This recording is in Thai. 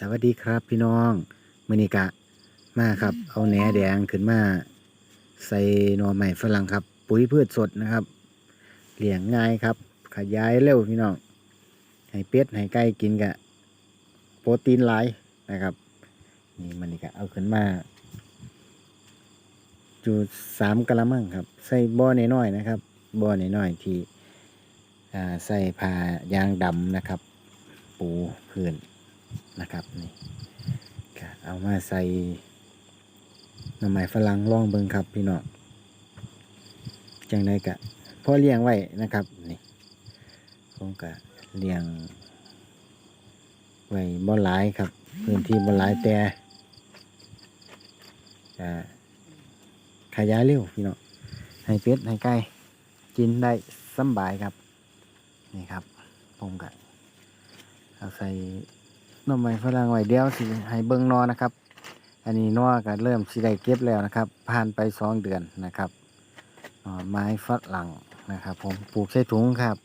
สวัสดีครับพี่น้องมือนิกะมาครับ เอาแหนแดงขึ้นมา ใส่หน่อใหม่ฝรั่งครับ ปุ๋ยพืชสดนะครับเลี้ยงง่ายครับ ขยายเร็วพี่น้องให้เป็ดให้ไก่กินกะโปรตีนหลายนะครับ นี่มันนี่กะเอาขึ้นมาจูสามกะละมังครับ ใส่บ่อน้อยๆนะครับบ่อน้อยๆที่อ่าใส่ผ้ายางดำนะครับ ปูพื้น นะครับนี่ก็เอามาใส่หน่อไม้ฝรั่งล่องเบิงครับพี่น้องจังไดกะพ่อเลี้ยงไว้นะครับนี่ผมก็เลี้ยงไว้บ่หลายครับ พื้นที่บ่หลายแต่จะขยายเร็วพี่น้องให้เป็ดให้ไก่กินได้สบายครับ นี่ครับ ผมก็เอาใส่ หน่อไม้ฝรั่งไว้เดียวสิให้เบิ้งนอนะครับ อันนี้นอก็เริ่มสิได้เก็บแล้วนะครับ ผ่านไปสองเดือนนะครับไม้ฝรั่งนะครับ ผมปลูกใส่ถุงครับ